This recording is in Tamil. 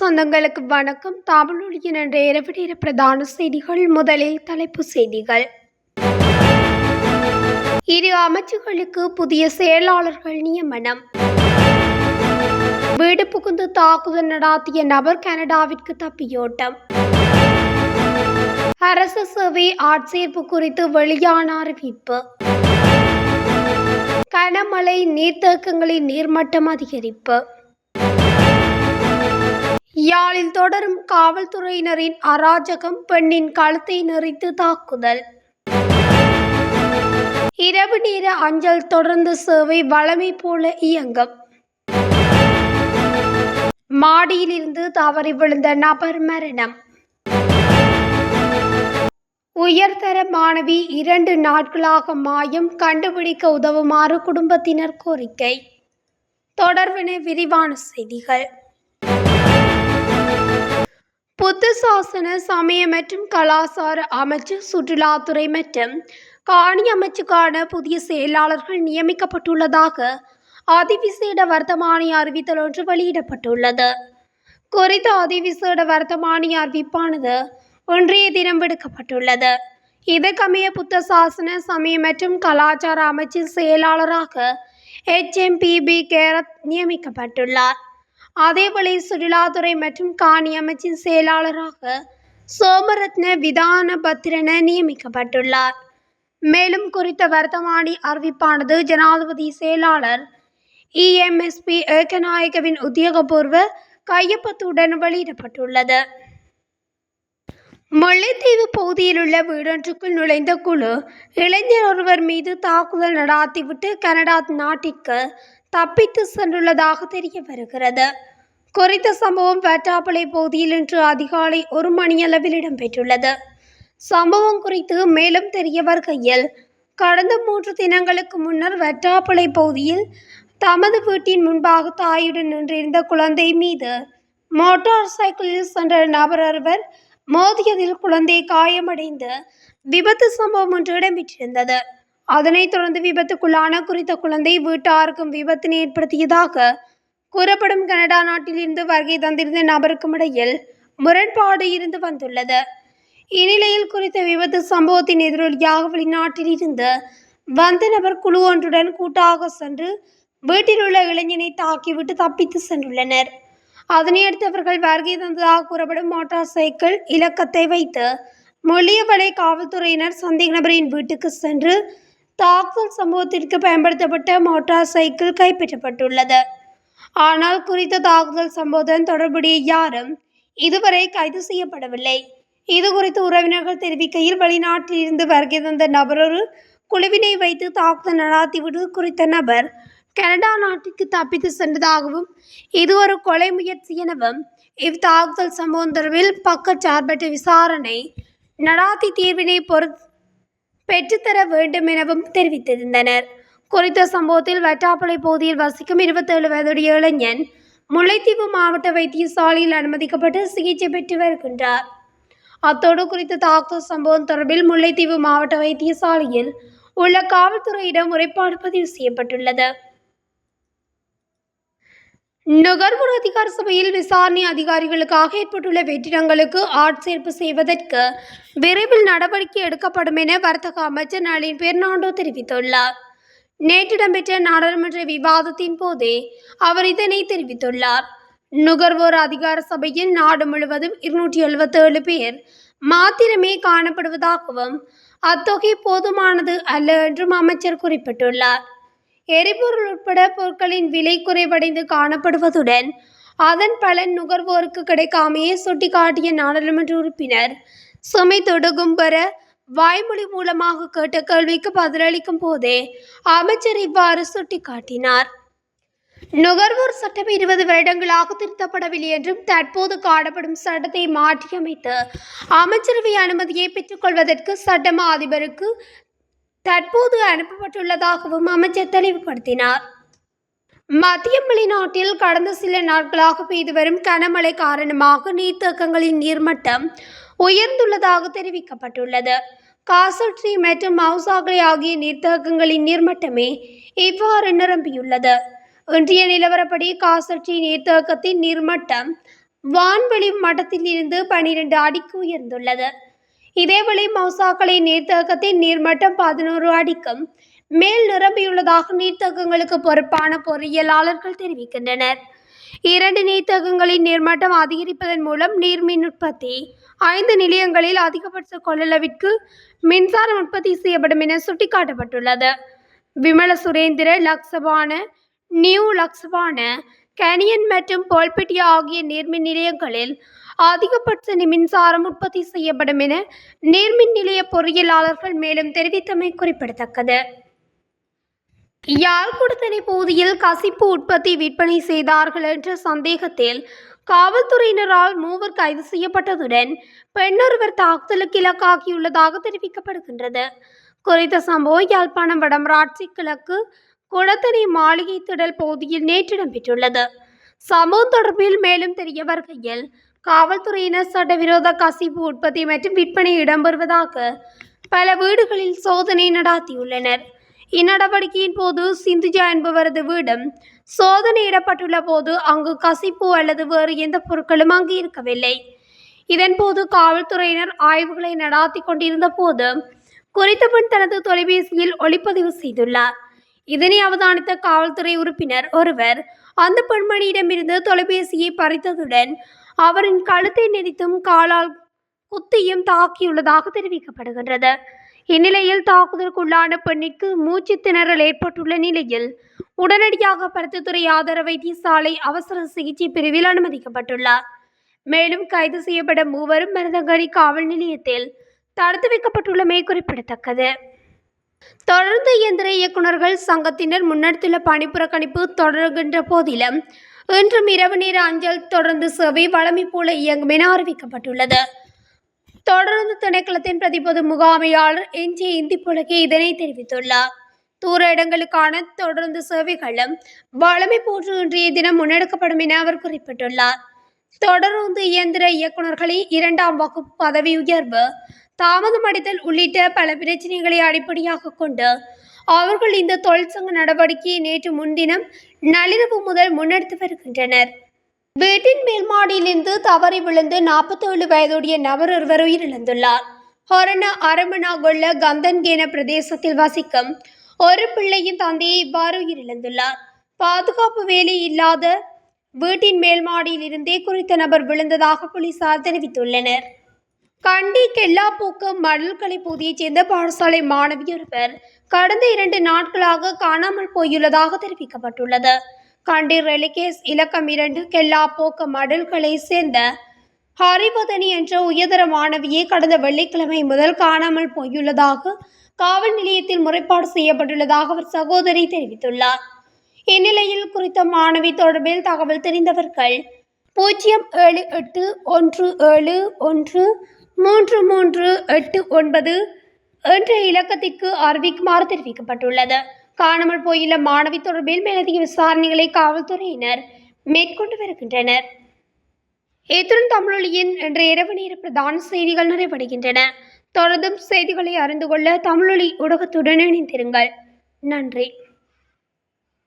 சொந்தங்களுக்கு வணக்கம். தமிழொழியின் என்ற இரவு நேர பிரதான செய்திகள் முதலில் தலைப்புச் செய்திகள். இரு அமைச்சுகளுக்கு புதிய செயலாளர்கள் நியமனம். வீடு புகுந்து தாக்குதல் நடாத்திய நபர் கனடாவிற்கு தப்பியோட்டம். அரசு சேவை ஆட்சேர்ப்பு குறித்து வெளியான அறிவிப்பு. கனமழை நீர்த்தேக்கங்களின் நீர்மட்டம் அதிகரிப்பு. யாழில் தொடரும் காவல்துறையினரின் அராஜகம் பெண்ணின் கழுத்தை நெறித்து தாக்குதல். இரவு நேர அஞ்சல் தொடர்ந்து சேவை வளமை போல இயங்கும். மாடியிலிருந்து தவறி விழுந்த நபர் மரணம். உயர்தர மாணவி இரண்டு நாட்களாக மாயம் கண்டுபிடிக்க உதவுமாறு குடும்பத்தினர் கோரிக்கை. தொடர்பின விரிவான செய்திகள். புத்த சாசன சமய மற்றும் கலாசார அமைச்சு சுற்றுலாத்துறை மற்றும் காணி அமைச்சுக்கான புதிய செயலாளர்கள் நியமிக்கப்பட்டுள்ளதாக அதிவிசேட வர்த்தமானி அறிவித்தல் ஒன்று வெளியிடப்பட்டுள்ளது. குறித்த அதிவிசேட வர்த்தமானி அறிவிப்பானது ஒன்றைய தினம் விடுக்கப்பட்டுள்ளது. இதற்கமைய புத்த சாசன சமய மற்றும் கலாச்சார அமைச்சின் செயலாளராக ஹெச்எம்பிபி கேரத் நியமிக்கப்பட்டுள்ளார். அதேவேளை சுற்றுலாத்துறை மற்றும் காணி அமைச்சின் செயலாளராக சோமரத்ன விதான பத்திரன நியமிக்கப்பட்டுள்ளார். மேலும் குறித்த வர்த்தமானி அறிவிப்பானது ஜனாதிபதி செயலாளர் இஎம்எஸ்பி ஏகநாயகவின் உத்தியோகபூர்வ கையொப்பத்துடன் வெளியிடப்பட்டுள்ளது. முல்லைத்தீவு பகுதியில் உள்ள வீடொன்றுக்குள் நுழைந்த குழு இளைஞர் ஒருவர் மீது தாக்குதல் நடாத்திவிட்டு கனடா நாட்டிற்கு தப்பித்து சென்றுள்ளதாக தெரிய வருகிறது குறித்த சம்பவம் வெட்டாப்பளை பகுதியில் இன்று அதிகாலை ஒரு மணியளவில் இடம்பெற்றுள்ளது. சம்பவம் குறித்து மேலும் தெரிய வருகையில் கடந்த மூன்று தினங்களுக்கு முன்னர் வெட்டாப்பளை பகுதியில் தமது வீட்டின் முன்பாக தாயுடன் நின்றிருந்த குழந்தை மீது மோட்டார் சைக்கிளில் சென்ற நபர் ஒருவர் மோதியதில் குழந்தை காயமடைந்து விபத்து சம்பவம் ஒன்று இடம்பெற்றிருந்தது. அதனைத் தொடர்ந்து விபத்துக்குள்ளான குறித்த குழந்தை வீட்டாருக்கும் விபத்தினை ஏற்படுத்தியதாக கூறப்படும் கனடா நாட்டிலிருந்து வருகை தந்திருந்த நபருக்கும் இடையில் முரண்பாடு இருந்து வந்துள்ளது. இந்நிலையில் குறித்த விபத்து சம்பவத்தின் எதிரொலியாக வெளிநாட்டில் இருந்து வந்த நபர் குழு ஒன்றுடன் கூட்டாக சென்று வீட்டில் உள்ள இளைஞனை தாக்கிவிட்டு தப்பித்து சென்றுள்ளனர். அதனையடுத்து அவர்கள் வருகை தந்ததாக கூறப்படும் மோட்டார் சைக்கிள் இலக்கத்தை வைத்து மொழியவளை காவல்துறையினர் சந்தேக நபரின் வீட்டுக்கு சென்று தாக்குதல் சம்பவத்திற்கு பயன்படுத்தப்பட்ட மோட்டார் சைக்கிள் கைப்பற்றப்பட்டுள்ளது. ஆனால் குறித்த தாக்குதல் சம்பவத்துடன் தொடர்புடைய யாரும் இதுவரை கைது செய்யப்படவில்லை. இது குறித்து உறவினர்கள் தெரிவிக்கையில் வெளிநாட்டில் இருந்து வருகை தந்த நபர் ஒரு குழுவினை வைத்து தாக்குதல் நடாத்திவிட்டு குறித்த நபர் கனடா நாட்டிற்கு தப்பித்து சென்றதாகவும் இது ஒரு கொலை முயற்சி எனவும் இத்தாக்குதல் சம்பவம் தொடர்பில் பக்கச்சார்பற்ற விசாரணை நடாத்தி தீர்வினை பொறுத்து பெற்றுத்தர வேண்டும் எனவும் தெரிவித்திருந்தனர். குறித்த சம்பவத்தில் வட்டாப்பளை பகுதியில் வசிக்கும் இருபத்தேழு வயதுடைய இளைஞன் முல்லைத்தீவு மாவட்ட வைத்தியசாலையில் அனுமதிக்கப்பட்டு சிகிச்சை பெற்று வருகின்றார். அத்தோடு குறித்த தாக்குதல் சம்பவம் தொடர்பில் முல்லைத்தீவு மாவட்ட வைத்தியசாலையில் உள்ள காவல்துறையிடம் முறைப்பாடு பதிவு செய்யப்பட்டுள்ளது. நுகர்வோர் அதிகார சபையில் விசாரணை அதிகாரிகளுக்காக ஏற்பட்டுள்ள வெற்றிடங்களுக்கு ஆட்சேர்ப்பு செய்வதற்கு விரைவில் நடவடிக்கை எடுக்கப்படும் என வர்த்தக அமைச்சர் நளின் பெர்னாண்டோ தெரிவித்துள்ளார். நேற்று இடம்பெற்ற நாடாளுமன்ற விவாதத்தின் போதே அவர் இதனை தெரிவித்துள்ளார். நுகர்வோர் அதிகார சபையில் நாடு முழுவதும் இருநூற்றி எழுபத்தேழு பேர் மாத்திரமே காணப்படுவதாகவும் அத்தொகை போதுமானது அல்ல என்றும் அமைச்சர் குறிப்பிட்டுள்ளார். எரிபொருள் உட்பட பொருட்களின் விலை குறைவடைந்து காணப்படுவதுடன் அதன் பலன் நுகர்வோருக்கு கிடைக்காமையே சுட்டிக்காட்டிய நாடாளுமன்ற உறுப்பினர் சுமை தொடுகும் பெற வாய்மொழி மூலமாக கேட்ட கேள்விக்கு பதிலளிக்கும் போதே அமைச்சர் இவ்வாறு சுட்டிக்காட்டினார். நுகர்வோர் சட்டம் இருபது வருடங்களாக திருத்தப்படவில்லை என்றும் தற்போது காணப்படும் சட்டத்தை மாற்றியமைத்து அமைச்சரவை அனுமதியை பெற்றுக்கொள்வதற்கு சட்டமா அதிபருக்கு தற்போது அனுப்பப்பட்டுள்ளதாகவும் அமைச்சர் தெளிவுபடுத்தினார். மத்திய வெளிநாட்டில் கடந்த சில நாட்களாக பெய்து வரும் கனமழை காரணமாக நீர்த்தேக்கங்களின் நீர்மட்டம் உயர்ந்துள்ளதாக தெரிவிக்கப்பட்டுள்ளது. காசட்ரி மற்றும் மவுசாகலை ஆகிய நீர்த்தேக்கங்களின் நீர்மட்டமே இவ்வாறு நிரம்பியுள்ளது. இன்றைய நிலவரப்படி காசட்ரி நீர்த்தேக்கத்தின் நீர்மட்டம் வான்வெளி மட்டத்திலிருந்து பனிரெண்டு அடிக்கு உயர்ந்துள்ளது. இதேவேளை மௌசாக்களை நீர்த்தேக்கத்தின் நீர்மட்டம் பதினோரு அடிக்கும் மேல் நிரம்பியுள்ளதாக நீர்த்தேக்கங்களுக்கு பொறுப்பான பொறியியலாளர்கள் தெரிவிக்கின்றனர். இரண்டு நீர்த்தேக்கங்களின் நீர்மட்டம் அதிகரிப்பதன் மூலம் நீர் மின் உற்பத்தி ஐந்து நிலையங்களில் அதிகபட்ச கொள்ளளவிற்கு மின்சாரம் உற்பத்தி செய்யப்படும் என சுட்டிக்காட்டப்பட்டுள்ளது. விமல சுரேந்திர லக்ஸபான நியூ லக்ஸபான கனியன் மற்றும் போல்பெட்டியா ஆகிய நீர்மின் நிலையங்களில் அதிகபட்ச மின்சாரம் உற்பத்தி செய்யப்படும் என நேர்மின் நிலைய பொறியியலாளர்கள் மேலும் தெரிவித்தமை குறிப்பிடத்தக்கது. யாழ்குடத்தனை பகுதியில் கசிப்பு உற்பத்தி விற்பனை செய்தார்கள் என்ற சந்தேகத்தில் காவல்துறையினரால் மூவர் கைது செய்யப்பட்டதுடன் பெண்ணொருவர் தாக்குதலுக்கு இலக்காகியுள்ளதாக தெரிவிக்கப்படுகின்றது. குறித்த சம்பவம் யாழ்ப்பாணம் வடமராட்சி கிழக்கு குடத்தனை மாளிகை திடல் பகுதியில் நேற்று இடம்பெற்றுள்ளது சம்பவம் தொடர்பில் மேலும் தெரிய வருகையில் காவல்துறையினர் சட்டவிரோத கசிப்பு உற்பத்தி மற்றும் விற்பனை இடம்பெறுவதாக பல வீடுகளில் சோதனை நடாத்தியுள்ளனர். இந்நடவடிக்கையின் போது சிந்துஜா என்பவரது வீடும் சோதனையிடப்பட்டுள்ள போது அங்கு கசிப்பு அல்லது வேறு எந்த பொருட்களும் அங்கு இருக்கவில்லை. இதன்போது காவல்துறையினர் ஆய்வுகளை நடாத்தி கொண்டிருந்த போது குறித்த பெண் தனது தொலைபேசியில் ஒளிப்பதிவு செய்துள்ளார். இதனை அவதானித்த காவல்துறை உறுப்பினர் ஒருவர் அந்த பெண்மணியிடமிருந்து தொலைபேசியை பறித்ததுடன் அவரின் கழுத்தை நெரித்தும் காலால் குத்தியும் தாக்கியுள்ளதாக தெரிவிக்கப்படுகின்றது. இந்நிலையில் தாக்குதலுக்குள்ளான பெண்ணிற்கு மூச்சு திணறல் ஏற்பட்டுள்ள நிலையில் உடனடியாக பருத்தித்துறை ஆதார வைத்தியசாலை அவசர சிகிச்சை பிரிவில் அனுமதிக்கப்பட்டுள்ளார். மேலும் கைது செய்யப்பட மூவரும் மருதங்கடி காவல் நிலையத்தில் தடுத்து வைக்கப்பட்டுள்ளமை குறிப்பிடத்தக்கது. தொடர்ந்து இயந்திர இயக்குநர்கள் சங்கத்தினர் முன்னெடுத்துள்ள பணிப்புறக்கணிப்பு தொடர்கின்ற போதிலும் இன்றும் இரவு நேர அஞ்சல் தொடர்ந்து சேவை வழமை போல இயங்கும் என அறிவிக்கப்பட்டுள்ளது. தொடர்ந்து திணைக்களத்தின் பிரதிபொது முகாமையாளர் எஞ்சிய இந்தி புலகே இதனை தெரிவித்துள்ளார். தூர இடங்களுக்கான தொடர்ந்து சேவைகளும் வளமை போன்று இன்றைய தினம் முன்னெடுக்கப்படும் என அவர் குறிப்பிட்டுள்ளார். தொடர்ந்து இயந்திர இயக்குநர்களின் இரண்டாம் வகுப்பு பதவி உயர்வு தாமதமடைதல் உள்ளிட்ட பல பிரச்சனைகளை அடிப்படையாக கொண்டு அவர்கள் இந்த தொழிற்சங்க நடவடிக்கையை நேற்று முன்தினம் நள்ளிரவு முதல் முன்னெடுத்து வருகின்றனர். வீட்டின் மேல் மாடியிலிருந்து தவறி விழுந்து நாற்பத்தேழு வயதுடைய நபர் ஒருவர் உயிரிழந்துள்ளார். ஹொரண அரமணாகுள்ள கந்தன்கேன பிரதேசத்தில் வசிக்கும் ஒரு பிள்ளையின் தந்தையை இவ்வாறு உயிரிழந்துள்ளார். பாதுகாப்பு வேலை இல்லாத வீட்டின் மேல் இருந்தே குறித்த நபர் விழுந்ததாக போலீசார் தெரிவித்துள்ளனர். கண்டி கெல்லாப்பூக்கம் மடல்களை பகுதியைச் சேர்ந்த பாடசாலை மாணவி ஒருவர் கடந்த இரண்டு நாட்களாக காணாமல் போயுள்ளதாக தெரிவிக்கப்பட்டுள்ளது. கண்டி ரெலிகேஸ் இலக்கம் இரண்டு கெல்லாப்போக்க மடல்களை சேர்ந்த ஹரிவதனி என்ற உயர்தர மாணவியை கடந்த வெள்ளிக்கிழமை முதல் காணாமல் போயுள்ளதாக காவல் நிலையத்தில் முறைப்பாடு செய்யப்பட்டுள்ளதாக அவர் சகோதரி தெரிவித்துள்ளார். இந்நிலையில் குறித்த மாணவி தொடர்பில் தகவல் தெரிந்தவர்கள் பூஜ்ஜியம் ஏழு எட்டு ஒன்று ஏழு ஒன்று மூன்று மூன்று எட்டு ஒன்பது என்ற இலக்கத்திற்கு அறிவிக்குமாறு தெரிவிக்கப்பட்டுள்ளது. காணாமல் போயுள்ள மாணவி தொடர்பில் மேலதிக விசாரணைகளை காவல்துறையினர் மேற்கொண்டு வருகின்றனர். இத்துடன் தமிழொலியின் இன்று இரவு நேர பிரதான செய்திகள் நிறைவடைகின்றன. தொடர்ந்தும் செய்திகளை அறிந்து கொள்ள தமிழொலி ஊடகத்துடன் இணைந்திருங்கள். நன்றி.